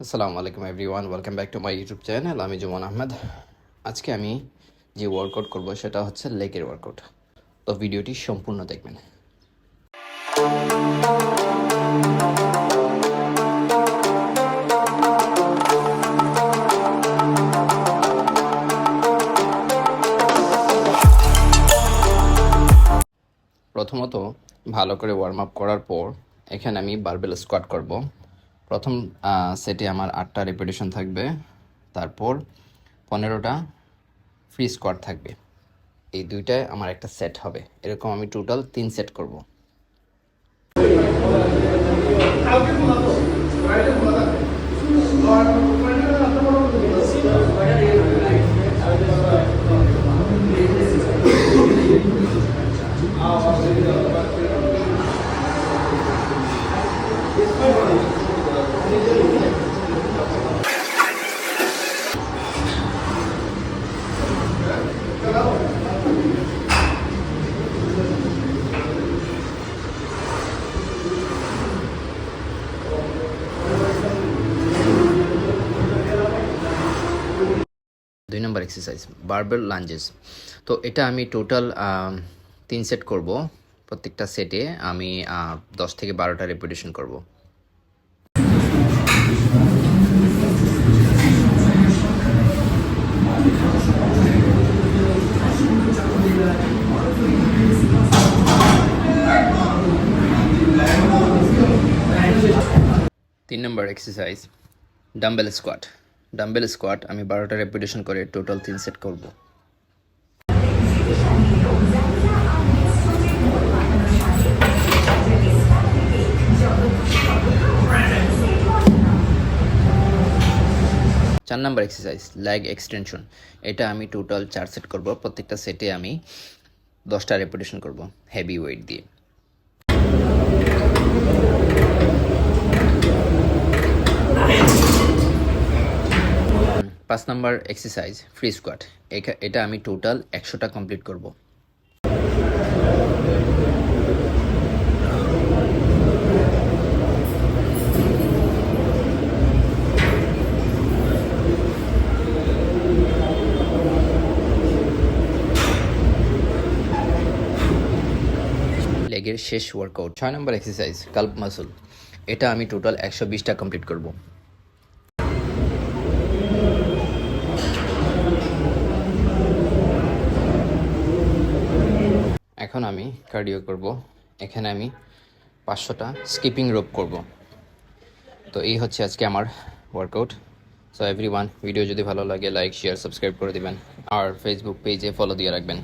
আসসালামু আলাইকুম everyone welcome back to my YouTube channel আমি জুমান আহমেদ। আজকে আমি যে ওয়ার্কআউট করব সেটা হচ্ছে লেগের ওয়ার্কআউট তো ভিডিওটি সম্পূর্ণ দেখবেন। প্রথমত ভালো করে ওয়ার্ম আপ করার পর এখানে আমি বারবেল স্কোয়াট করব। প্রথম সেটে আমার আটটা রেপিটেশন থাকবে। তারপর পনেরোটা ফ্রি স্কোয়ার থাকবে। এই দুইটায় আমার একটা সেট হবে। এরকম আমি টোটাল তিন সেট করব। দুই নম্বর এক্সারসাইজ বারবেল লাঞ্জেস তো এটা আমি টোটাল তিন সেট করব। প্রত্যেকটা সেটে আমি দশ থেকে বারোটা রেপিটেশন করব। তিন নম্বর exercise dumbbell squat dumbbell squat আমি বারোটা রেপিটেশন করে টোটাল তিন সেট করব। চার নাম্বার এক্সারসাইজ লেগ এক্সটেনশন এটা আমি টোটাল চার সেট করব। প্রত্যেকটা সেটে আমি দশটা রেপিটেশন করব হেভি ওয়েট দিয়ে। পাঁচ নাম্বার এক্সারসাইজ ফ্রি স্কোয়াট এটা আমি টোটাল একশোটা কমপ্লিট করব। লেগের শেষ ওয়ার্কআউট ছয় নম্বর এক্সারসাইজ কাল্প মাসল এটা আমি টোটাল একশো বিশটা কমপ্লিট করব এখন আমি কার্ডিও করব। এখানে আমি পাঁচশোটা স্কিপিং রোপ করব। তো এই হচ্ছে আজকে আমার workout so everyone video যদি ভালো লাগে লাইক শেয়ার সাবস্ক্রাইব করে দিবেন। আর ফেসবুক পেজে ফলো দিয়ে রাখবেন।